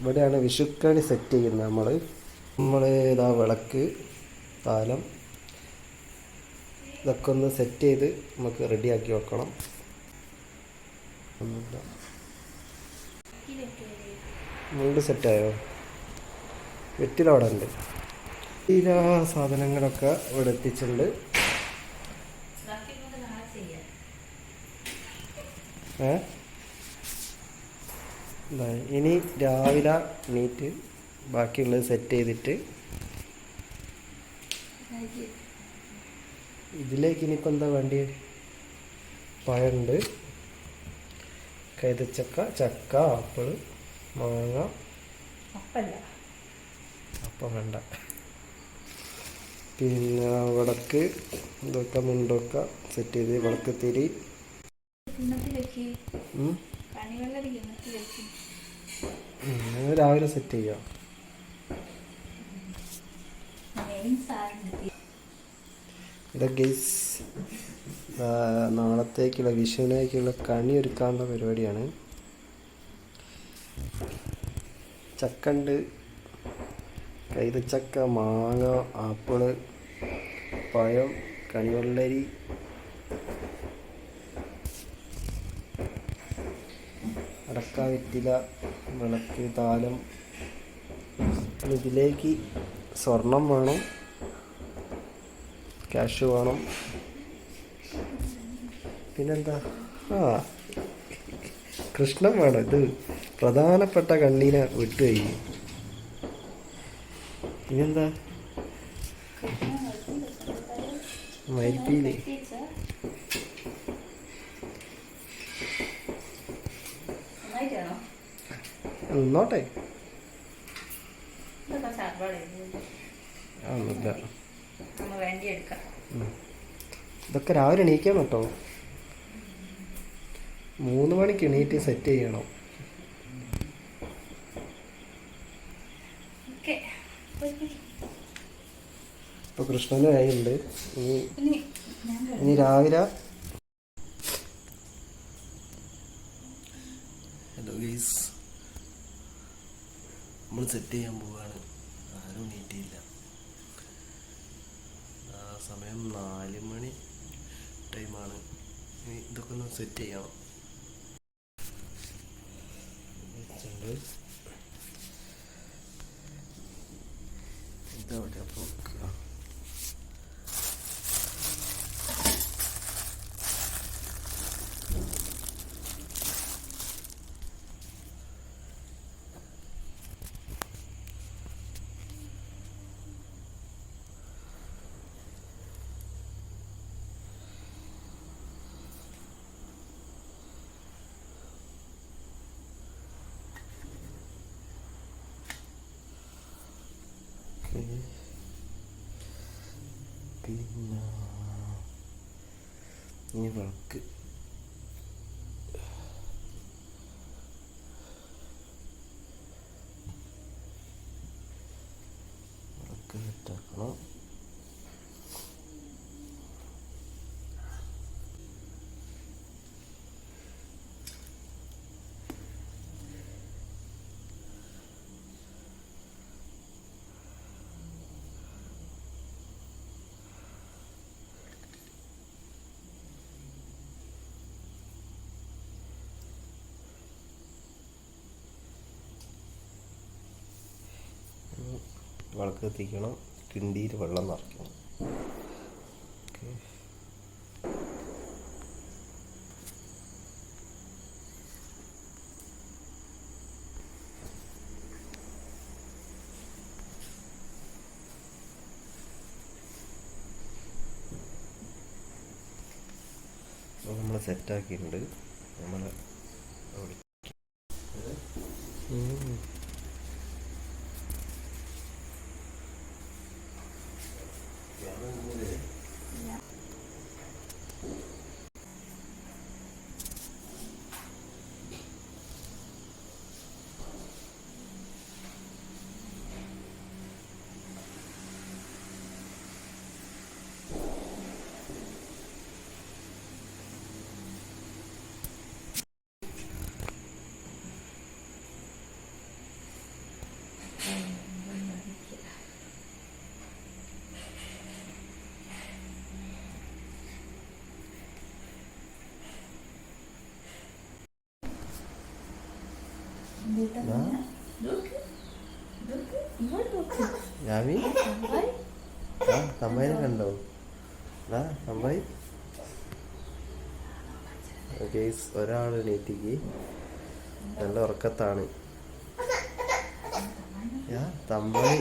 ഇവിടെയാണ് വിഷുക്കണി സെറ്റ് ചെയ്യുന്നത് നമ്മൾ നമ്മൾ ഇതാ വിളക്ക് താലം ഇതൊക്കെ ഒന്ന് സെറ്റ് ചെയ്ത് നമുക്ക് റെഡിയാക്കി വെക്കണം. മുണ്ട് സെറ്റായോ വെറ്റിലവിടെ ഉണ്ട്. എല്ലാ സാധനങ്ങളൊക്കെ ഇവിടെ എത്തിച്ചിട്ടുണ്ട്. ഏ? ദാ ഇനി രാവിലെ നീറ്റ് ബാക്കിയുള്ളത് സെറ്റ് ചെയ്തിട്ട് ഇതിലേക്ക് ഇനിയിപ്പോൾ എന്താ വേണ്ടി പഴമുണ്ട് കൈതച്ചക്ക ചക്ക ആപ്പിൾ മാങ്ങ. അപ്പം വേണ്ട. പിന്നെ വിളക്ക് ഇതൊക്കെ മുണ്ടൊക്കെ സെറ്റ് ചെയ്ത് വിളക്ക് തിരി. കണിവെള്ളം അത് രാവിലെ സെറ്റ് ചെയ്യാം ഗെയ്സ് നാളത്തേക്കുള്ള വിഷുവിനേക്കുള്ള കണി ഒരുക്കാനുള്ള പരിപാടിയാണ്. ചക്കണ്ട് കൈതച്ചക്ക മാങ്ങ ആപ്പിൾ പഴം കണിവെള്ളരി അടക്ക വെറ്റില വിളക്ക് താലം. ഇതിലേക്ക് സ്വർണം വേണം. ക്യാഷ് വേണം. പിന്നെന്താ? ആ കൃഷ്ണൻ വേണം. ഇത് പ്രധാനപ്പെട്ട കണ്ണീനെ വിട്ടു കഴിഞ്ഞു. പിന്നെന്താ? മരിപ്പീൽ നിന്നോട്ടെ ഇതൊക്കെ രാവിലെ എണീക്കണം കേട്ടോ മൂന്ന് മണിക്ക് എണീറ്റ് സെറ്റ് ചെയ്യണം. ഇപ്പൊ ഇപ്പോൾ കൃഷ്ണന് കയ്യുണ്ട് ഇനി ഇനി ഞാൻ ഇനി രാവിലെ ഹലോ ഗൈസ് സെറ്റ് ചെയ്യാൻ പോവുകയാണ് ആരും നീറ്റിയില്ല ആ സമയം നാല് മണി ടൈമാണ് ഇതൊക്കെ ഒന്ന് സെറ്റ് ചെയ്യണം. ഇതവിടെ അപ്പോൾ വെക്കുക ഓക്കേ. പിന്നെ ഇനി വിളക്ക് വിളക്ക് സെറ്റാക്കണം വിളക്ക് കത്തിക്കണം കിണ്ടിയിൽ വെള്ളം നിറയ്ക്കണം. നമ്മൾ സെറ്റാക്കിയിട്ടുണ്ട് നമ്മൾ തമ്പായിനെ കണ്ടോ ആ ഒരാൾ എണീറ്റിക്ക്. നല്ല ഉറക്കത്താണ്. തമ്പായി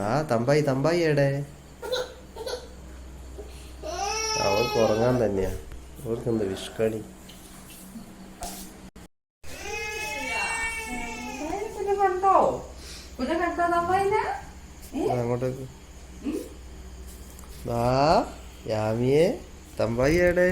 ആ തമ്പായി തമ്പായി എടേ അവർക്ക് ഉറങ്ങാൻ തന്നെയാ. അവർക്ക് എന്താ വിഷ്കണി കണ്ടോ കുഞ്ഞ കണ്ടോ നമ്മയിനെ അങ്ങോട്ടേക്ക് ആ യാമിയെ തമ്പായി? എടെ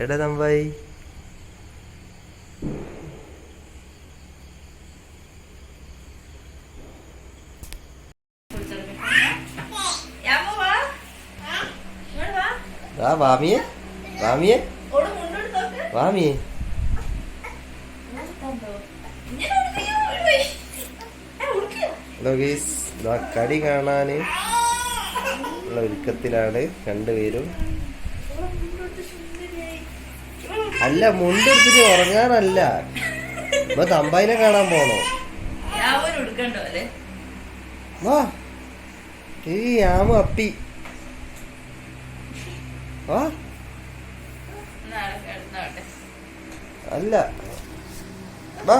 എടെ തമ്പായി ആ വാമിയെ. വാമിയെ? വാമിയെ? ഗീസ് ഇതാ കടി കാണാന് ഉള്ള ഒരുക്കത്തിലാണ് രണ്ടുപേരും. അല്ല മുണ്ടെടുത്തിട്ട് ഉറങ്ങാനല്ല. ഇപ്പൊ തമ്പായിനെ കാണാൻ പോണോ? വാ. ഈ ആമ അപ്പി. വാ. അല്ല. വാ.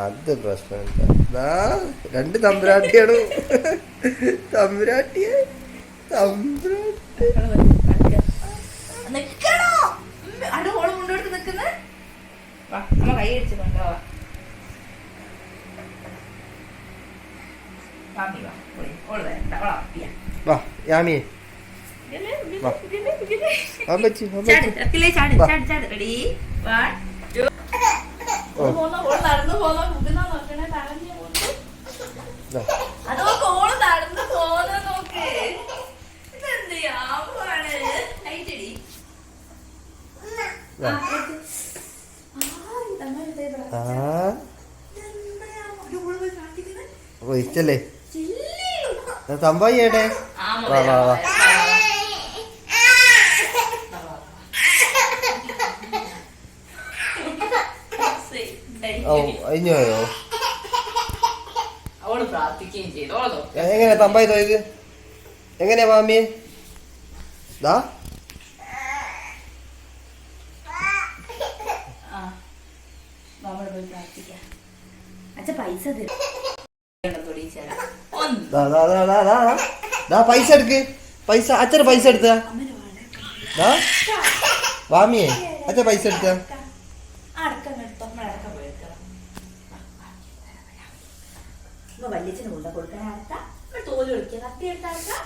അത് പ്രശ്നം രണ്ട് തമ്പുരാട്ടിയാണ്. തമ്പുരാട്ടിയെ. തമ്പുരാട്ടി. നിക്കണോ? അട ഓൾ മുന്നോട്ട് നിക്കുന്ന കൈ അടിച്ച് കൊണ്ടുപോവാ അമ്മച്ചി ചാട് റെഡി വൺ ടു നടന്നു പോന്നോ നോക്കണേ തടഞ്ഞു അത് നോക്ക് ഓൾ നടന്നു പോന്നോ നോക്ക് ഇതെന്ത് യാമാണ് ഹൈറ്റടി ദാ. ആ ഒഴിച്ചല്ലേ തമ്പായി ഏടെ വാ, വാ, വാ. ഓ ഓളോ എങ്ങനെയാ തമ്പായി തോയ്ക്ക് എങ്ങനെയാ മാമിയെ ദാ ആ നമ്മൾ പോയി പ്രാർത്ഥിക്കാം അച്ഛ പൈസ തരും തൊടിച്ചേരാ ഒന്ന് ദാ, ദാ, ദാ, ദാ, ദാ, ദാ. ദാ പൈസ എടുക്ക്. പൈസ അച്ഛന് പൈസ എടുത്ത. വാമിയേ അച്ഛൻ പൈസ എടുത്ത.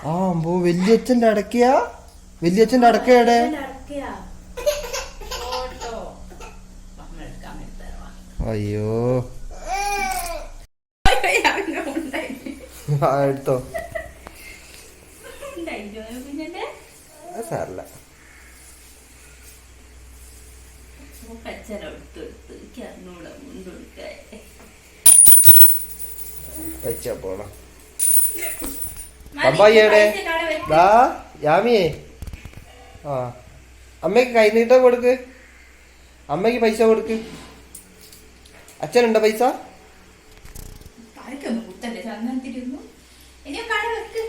ആ അമ്പോ വല്യച്ഛന്റെ അടക്കയാ? വല്യച്ഛന്റെ അടക്കയുടെ അയ്യോ ആ എടുത്തോ കുഞ്ഞിന്റെ അത് സാരല്ല കച്ചറ എടുത്ത് എടുത്ത് എനിക്ക് അറിഞ്ഞൂടെ മുണ്ടൊടുക്കാൻ കഴിച്ചാ പോണം. പപ്പായിയുടെ ദാ യാമിയെ. ആ അമ്മയ്ക്ക് കൈനീട്ടം കൊടുക്ക്. അമ്മയ്ക്ക് പൈസ കൊടുക്ക്. അച്ഛനുണ്ടോ പൈസ? ചന്ദനത്തിരുന്നു ഇനി കട വെക്ക്.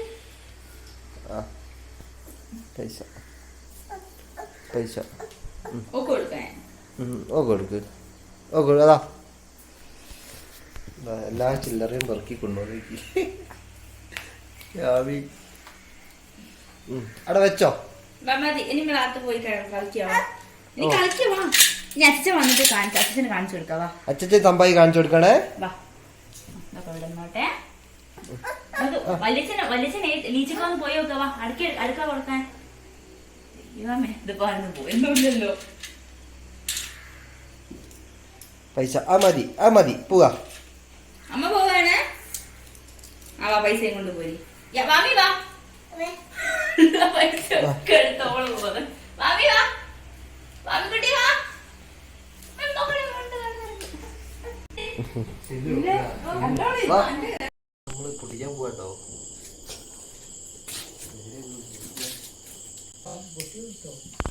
പൈസ. പൈസ. ഒക്കെ കൊടുക്കാൻ കൊടുക്ക്. അതാ. എല്ലാ ചില്ലറയും പെറുക്കി കൊണ്ടുപോയി അവിടെ വെച്ചോ. അച്ഛൻ തമ്പായി കാണിച്ചു കൊടുക്കണേ? വല്യച്ഛന് വല്യച്ഛനെ ലീച്ചക്കൊന്ന് പോയി നോക്കാവാ അടുക്ക അടുക്ക കൊടുക്കാൻ. ഇവമ്മേ ഇത് പറഞ്ഞു പോയൊന്നുമില്ലല്ലോ പൈസ ആ മതി ആ മതി പോവാ. അമ്മ പോവാണ്. ആ വാ പൈസയും കൊണ്ട് പോരി. വാമി വാ. പൈസ ഒക്കെ എടുത്തോളൂ പോകുന്നത് വാവി വാ. വാവി കുട്ടി വാ. 정부가 더 아, 뭐 못 띄우죠.